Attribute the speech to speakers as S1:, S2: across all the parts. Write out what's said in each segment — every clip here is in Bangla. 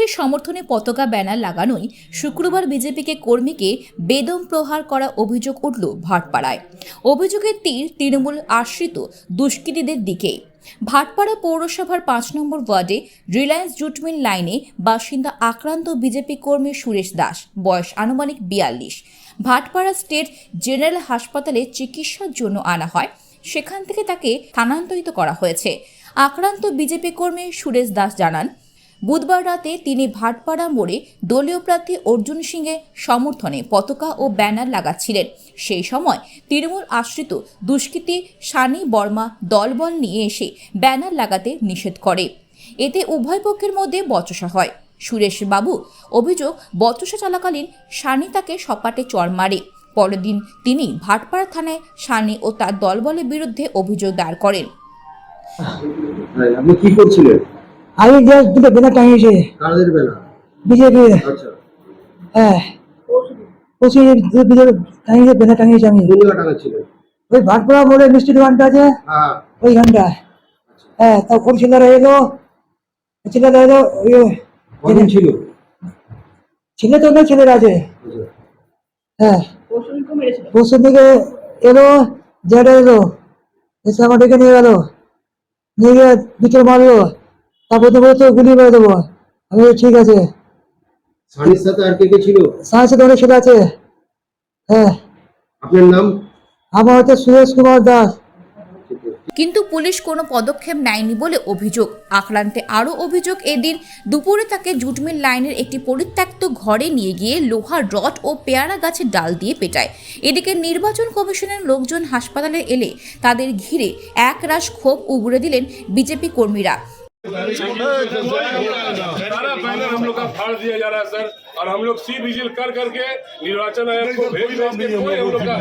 S1: প্রার্থীর সমর্থনে পতাকা ব্যানার লাগানোই শুক্রবার বিজেপিকে কর্মীকে বেদম প্রহার করা অভিযোগ উঠল ভাটপাড়ায়। অভিযোগের তীর তৃণমূল আশ্রিত দুষ্কৃতীদের দিকেই ভাটপাড়া পৌরসভার পাঁচ নম্বর ওয়ার্ডে রিলায়েন্স জুটমিল লাইনে বাসিন্দা আক্রান্ত বিজেপি কর্মী সুরেশ দাস, বয়স আনুমানিক বিয়াল্লিশ। ভাটপাড়া স্টেট জেনারেল হাসপাতালে চিকিৎসার জন্য আনা হয়, সেখান থেকে তাকে স্থানান্তরিত করা হয়েছে। আক্রান্ত বিজেপি কর্মী সুরেশ দাস জানান বুধবার রাতে তিনি ভাটপাড়া মোড়ে দলীয় প্রার্থী অর্জুন সিংয়ের সমর্থনে পতাকা ও ব্যানার লাগাচ্ছিলেন। সেই সময় তৃণমূল আশ্রিত দুষ্কৃতী সানি বর্মা দলবল নিয়ে এসে ব্যানার লাগাতে নিষেধ করে। এতে উভয় পক্ষের মধ্যে বচসা হয়। সুরেশ বাবু অভিযোগ, বচসা চলাকালীন সানি তাকে সপাটে চড় মারে। পরের দিন তিনি ভাটপাড়া থানায় সানি ও তার দলবলের বিরুদ্ধে অভিযোগ দায়ের করেন।
S2: আপনি কি করছিলেন?
S3: আমি জাস্ট দুটো বেলা টাঙিয়েছে
S2: কাদের বেলা?
S3: বিজেপি
S2: আচ্ছা।
S3: হ্যাঁ। বিজেপি টাঙিয়েছে বেলা টাঙিয়েছে আমি। ওই ভাটপাড়া মোড়ে মিষ্টি দোকানটা আছে।
S2: হ্যাঁ।
S3: ওইখানটা হ্যাঁ তা ওর ছেলেরা এলো। ছেলেরা এলো ওই
S2: ছিল?
S3: ছেলে তো অনেক ছেলেরা আছে।
S2: আচ্ছা।
S3: হ্যাঁ। পরশু থেকে এলো জেডা এলো। এসে আমার ডেকে নিয়ে গেল। নিয়ে গিয়ে ভিতরে মারলো। তারপর তো বলতো গুলি মেরে দেবো। আমি ঠিক আছে।
S2: সানির সাথে আর কে কে ছিল?
S3: তো অনেক ছেলে আছে। হ্যাঁ।
S2: আপনার নাম?
S3: আমার হচ্ছে সুরেশ কুমার দাস।
S1: কিন্তু পুলিশ কোনো পদক্ষেপ নেয়নি বলে অভিযোগ। আক্রান্তে আরও অভিযোগ এদিন দুপুরে তাকে জুটমিল লাইনের একটি পরিত্যক্ত ঘরে নিয়ে গিয়ে লোহার রড ও পেয়ারা গাছের ডাল দিয়ে পেটায়। এদিকে নির্বাচন কমিশনের লোকজন হাসপাতালে এলে তাদের ঘিরে একরাশ ক্ষোভ উগড়ে দিলেন বিজেপি কর্মীরা।
S4: सारा बैनर हम लोग का फाड़ दिया जा रहा है सर और हम लोग सी विजिल कर करके निर्वाचन आयोग को भेज भेज के कोई हम लोग का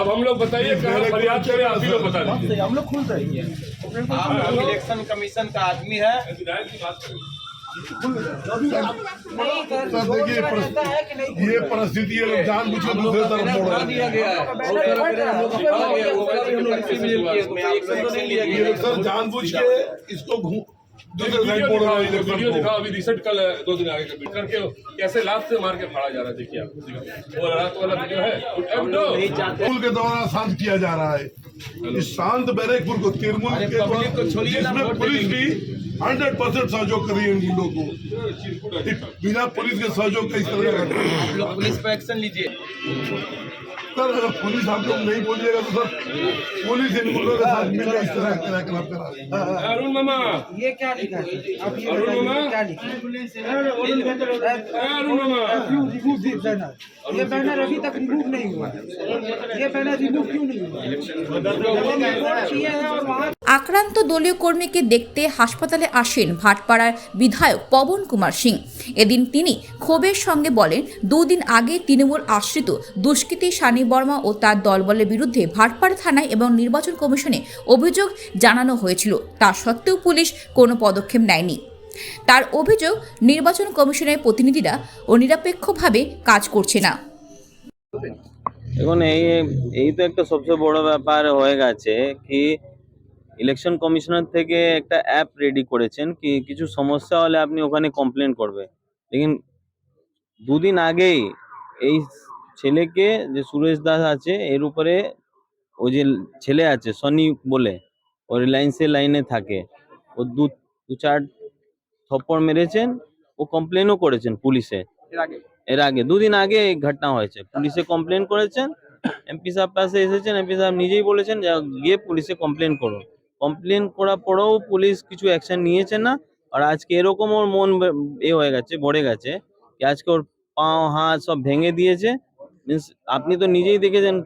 S4: अब हम लोग बताइए कहाँ फरियाद करें आप ही लोग बता दीजिए
S5: हम लोग खुल जाएँगे आप इलेक्शन कमीशन का आदमी है
S4: विधायक की बात करें
S6: सर देखिए ये परिस्थिति है लोग जानबूझ के दूसरे तरफ़ मोड़ रहे
S5: दिया गया है
S6: सर जानबूझ के इसको घू- दूसरे साइड
S4: वीडियो दिखाओ
S6: रहे हैं
S4: वीडियो
S6: इलेक्शन को
S4: दिखाओ अभी रिसेंट कल दो दिन आगे कभी करके कैसे लात से मार के फाड़ा जा रहा है देखिए आप। वो रात वाला वीडियो है। अब
S6: के दौरान शांत किया जा रहा है। इस शांत बैरेकपुर को तिरमुल के
S5: पब्लिक को छोड़िए ना,
S6: जिसमें पुलिस भी हंड्रेड परसेंट सहयोग कर रही है इन गुंडों को। बिना पुलिस के सहयोग का इस तरह का
S5: आप लोग पुलिस पे एक्शन लीजिए।
S6: सर अगर पुलिस लोग नहीं बोलिएगा तो सर पुलिस इन गुंडों के साथ मिलकर इस तरह करा
S4: अरुण मामा।
S3: ये क्या लिखा है? आप ये
S4: अरुण मामा।
S3: क्या लिखा
S4: अरुण मामा।
S3: रिमूव दिस बैनर ये बैनर अभी तक रिमूव नहीं हुआ ये बैनर रिमूव क्यों नहीं हुआ
S1: আক্রান্ত দলীয় কর্মীকে দেখতে হাসপাতালে আসেন ভাটপাড়ার বিধায়ক পবন কুমার সিং। এদিন তিনি ক্ষোভের সঙ্গে বলেন, দুদিন আগে তৃণমূল আশ্রিত দুষ্কৃতী সানি বর্মা ও তার দলবলের বিরুদ্ধে ভাটপাড়া থানায় এবং নির্বাচন কমিশনে অভিযোগ জানানো হয়েছিল। তা সত্ত্বেও পুলিশ কোনো পদক্ষেপ নেয়নি। তার অভিযোগ নির্বাচন কমিশনের প্রতিনিধিরা ও নিরপেক্ষভাবে কাজ করছে না।
S7: এখন এই এই তো একটা সবচেয়ে বড় ব্যাপার হয়ে গেছে কি ইলেকশন কমিশনার থেকে একটা অ্যাপ রেডি করেছেন কি কিছু সমস্যা হলে আপনি ওখানে কমপ্লেন করবে। লেকিন দুদিন আগেই এই ছেলেকে যে সুরেশ দাস আছে এর উপরে ও যে ছেলে আছে সনি বলে ও রিলায়েন্সের লাইনে থাকে। ও দু দু চার থপ্পড় মেরেছেন ও কমপ্লেনও করেছেন পুলিশে। এর আগে দুদিন আগে এই ঘটনা হয়েছে। পুলিশে কমপ্লেন করেছেন এমপি সাহেব পাশে এসেছেন এমপি সাহেব নিজেই বলেছেন যে গিয়ে পুলিশে কমপ্লেন করুন। কমপ্লেন করার পরেও পুলিশ কিছু অ্যাকশন নিয়েছে না। আর আজকে এরকম ওর মন এ হয়ে গেছে, ভরে গেছে আজকে ওর পাও, হাত সব ভেঙে দিয়েছে। মিন্স আপনি তো নিজেই দেখেছেন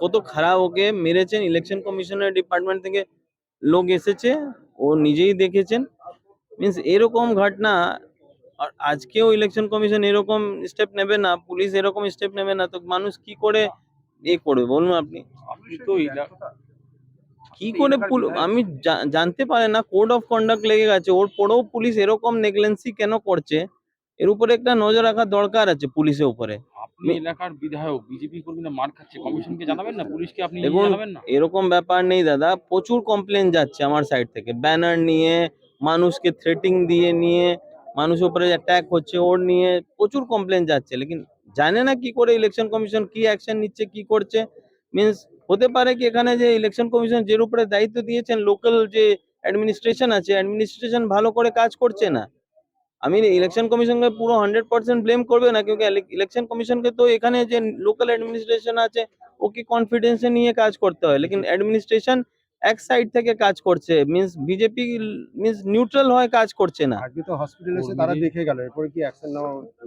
S7: কত খারাপ ওকে মেরেছেন। ইলেকশন কমিশনের ডিপার্টমেন্ট থেকে লোক এসেছে, ও নিজেই দেখেছেন। মিন্স এরকম ঘটনা, আর আজকেও ইলেকশন কমিশন এরকম স্টেপ নেবে না পুলিশ এরকম স্টেপ নেবে না, তো মানুষ কি করে এ করবে বলুন আপনি? কি করে আমি জানতে পারে না কোড অফ কন্ডাক্ট লেগে গেছে। ওর পরেও পুলিশ এরকম নেগলেন্সি কেন করছে? এর উপরে একটা নজর রাখা দরকার আছে পুলিশের উপরে।
S8: আপনি এলাকার বিধায়ক বিজেপি কর্মীরা মার খাচ্ছে। কমিশনকে জানাবেন না? পুলিশকে আপনি
S7: দেখুন
S8: জানাবেন না?
S7: এরকম ব্যাপার নেই দাদা। প্রচুর কমপ্লেন যাচ্ছে আমার সাইড থেকে। ব্যানার নিয়ে মানুষকে থ্রেটিং দিয়ে নিয়ে মানুষের উপরে অ্যাটাক হচ্ছে ওর নিয়ে প্রচুর কমপ্লেন যাচ্ছে। লেকিন জানে না কি করে ইলেকশন কমিশন কি অ্যাকশন নিচ্ছে কি করছে? মিন্স হতে পারে কি এখানে যে ইলেকশন কমিশন যের উপরে দায়িত্ব দিয়েছেন লোকাল যে অ্যাডমিনিস্ট্রেশন আছে অ্যাডমিনিস্ট্রেশন ভালো করে কাজ করছে না। আমি ইলেকশন কমিশনকে পুরো হান্ড্রেড পার্সেন্ট ব্লেম করবে না কিন্তু ইলেকশন কমিশনকে তো এখানে যে লোকাল অ্যাডমিনিস্ট্রেশন আছে ওকে কনফিডেন্সে নিয়ে কাজ করতে হয়? লেকিন অ্যাডমিনিস্ট্রেশন এক সাইড থেকে কাজ করছে মিন্স বিজেপি মিন্স নিউট্রাল হয়ে কাজ করছে না।
S2: আজকে তো হসপিটালে এসে তারা দেখে গেল এরপরে কি অ্যাকশন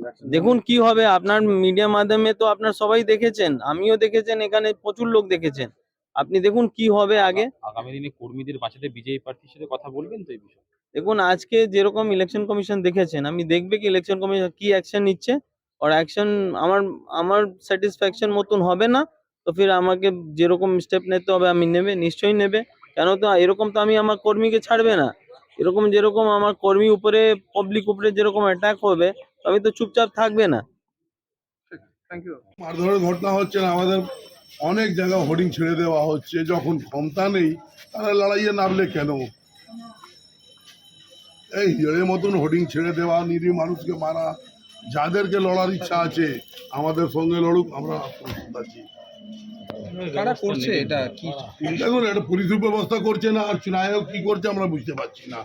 S2: action
S7: দেখুন কি হবে আপনার মিডিয়া মাধ্যমে তো আপনার সবাই দেখেছেন আমিও দেখেছেন এখানে প্রচুর লোক দেখেছেন। আপনি দেখুন কি হবে আগে।
S8: আগামী দিনে কর্মীদের বাঁচাতে বিজেপি প্রার্থীর সাথে কথা বলবেন তো এই বিষয়ে?
S7: দেখুন আজকে যেরকম ইলেকশন কমিশন দেখেছেন আমি দেখবে কি ইলেকশন কমিশন কি অ্যাকশন নিচ্ছে? আর অ্যাকশন আমার আমার স্যাটিসফ্যাকশন মতন হবে না? তো ফির আমাকে যেরকম স্টেপ নিতে হবে আমি নেবে নিশ্চয়ই নেবে। কেন তো এরকম তো আমি আমার কর্মীকে ছাড়বে না। এরকম যেরকম আমার কর্মী উপরে পাবলিক উপরে যেরকম অ্যাটাক হবে আমি তো চুপচাপ থাকবে না।
S6: মারধরের ঘটনা হচ্ছে না আমাদের অনেক জায়গা হোর্ডিং ছেড়ে দেওয়া হচ্ছে। যখন ক্ষমতা নেই তারা লড়াইয়ে নামলে কেন? এই হিজড়ের মতন হোর্ডিং ছেড়ে দেওয়া নিরীহ মানুষকে মারা যাদেরকে লড়ার ইচ্ছা আছে আমাদের সঙ্গে লড়ুক আমরা আছি।
S5: কারা করছে এটা? কি
S6: দেখুন এটা পুলিশ ব্যবস্থা করছে না আর নায়ক কি করছে আমরা বুঝতে পারছি না।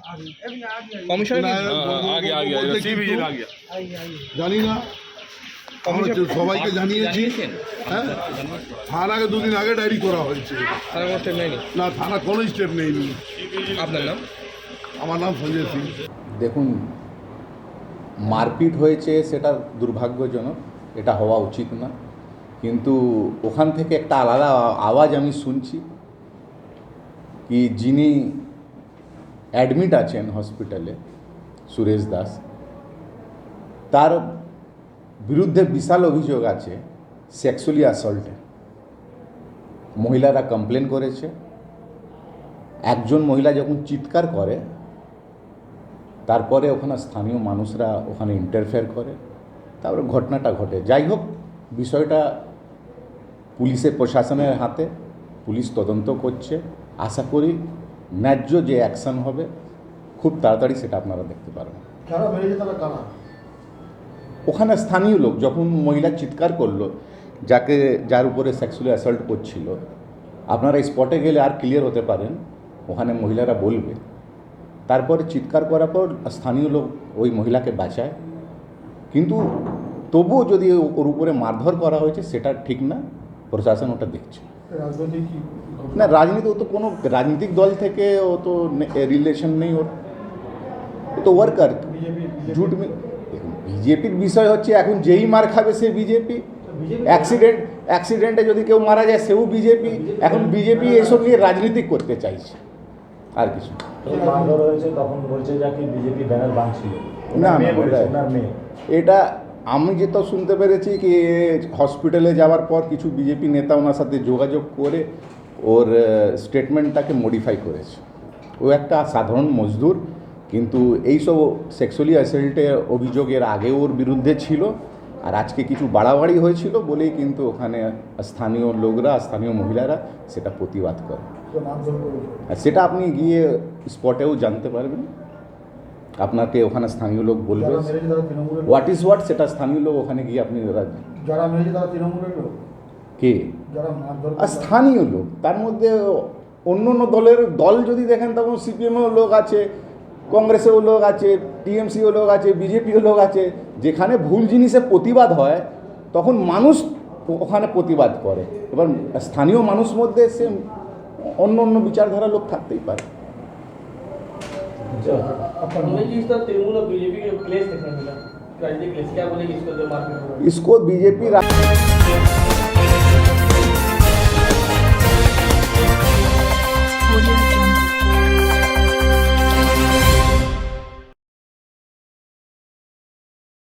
S6: জানি না। সবাইকে জানিয়েছি। হ্যাঁ? থানাকে দুদিন আগে ডায়েরি করা হয়েছে। না থানা কোনো স্টেপ নেয়নি।
S5: আপনার নাম?
S6: আমার নাম সঞ্জয় সিং।
S9: দেখুন মারপিট হয়েছে সেটা দুর্ভাগ্যজনক এটা হওয়া উচিত না। কিন্তু ওখান থেকে একটা আলাদা আওয়াজ আমি শুনছি কি যিনি অ্যাডমিট আছেন হসপিটালে সুরেশ দাস, তার বিরুদ্ধে বিশাল অভিযোগ আছে সেক্সুয়ালি অ্যাসল্টে মহিলারা কমপ্লেন করেছে। একজন মহিলা যখন চিৎকার করে, তারপরে ওখানে স্থানীয় মানুষরা ওখানে ইন্টারফেয়ার করে। তারপরে ঘটনাটা ঘটে। যাই হোক, বিষয়টা পুলিশের প্রশাসনের হাতে পুলিশ তদন্ত করছে। আশা করি ন্যায্য যে অ্যাকশন হবে খুব তাড়াতাড়ি সেটা আপনারা দেখতে পারবেন। ওখানে স্থানীয় লোক যখন মহিলা চিৎকার করল যাকে যার উপরে সেক্সুয়ালি অ্যাসল্ট করছিল আপনারা স্পটে গেলে আর ক্লিয়ার হতে পারেন ওখানে মহিলারা বলবে। তারপরে চিৎকার করার পর স্থানীয় লোক ওই মহিলাকে বাঁচায়। কিন্তু তবুও যদি ওর উপরে মারধর করা হয়েছে সেটা ঠিক না। প্রশাসন ওটা দেখছে। না রাজনীতি ও তো কোনো রাজনৈতিক দল থেকে ও তো রিলেশন নেই ওর। ও তো ওয়ার্কার জুট দেখুন বিজেপির বিষয় হচ্ছে এখন যেই মার খাবে সে বিজেপি। অ্যাক্সিডেন্ট অ্যাক্সিডেন্টে যদি কেউ মারা যায় সেও বিজেপি। এখন বিজেপি এসব নিয়ে রাজনীতি করতে চাইছে। আর কিছু
S10: তখন বলছে বিজেপি ব্যানার
S9: না, এটা আমি যেটা শুনতে পেরেছি কি হসপিটালে যাওয়ার পর কিছু বিজেপি নেতা ওনার সাথে যোগাযোগ করে ওর স্টেটমেন্টটাকে মডিফাই করেছে। ও একটা সাধারণ মজদুর কিন্তু এইসব সেক্সুয়ালি অ্যাসেল্টের অভিযোগের আগে ওর বিরুদ্ধে ছিল আর আজকে কিছু বাড়াবাড়ি হয়েছিল বলেই কিন্তু ওখানে স্থানীয় লোকরা স্থানীয় মহিলারা সেটা প্রতিবাদ করে। আর সেটা আপনি গিয়ে স্পটেও জানতে পারবেন। আপনাকে ওখানে স্থানীয় লোক বলবে। হোয়াট ইজ হোয়াট সেটা স্থানীয় লোক ওখানে গিয়ে আপনি কে? আর স্থানীয় লোক। তার মধ্যে অন্য অন্য দলের দল যদি দেখেন তখন সিপিএমও লোক আছে কংগ্রেসেও লোক আছে টিএমসিও লোক আছে বিজেপিও লোক আছে। যেখানে ভুল জিনিসে প্রতিবাদ হয় তখন মানুষ ওখানে প্রতিবাদ করে। এবার স্থানীয় মানুষ মধ্যে সে অন্য অন্য বিচারধারা লোক থাকতেই পারে।
S11: अच्छा। बीजेपी के प्लेस
S9: इसको बीजेपी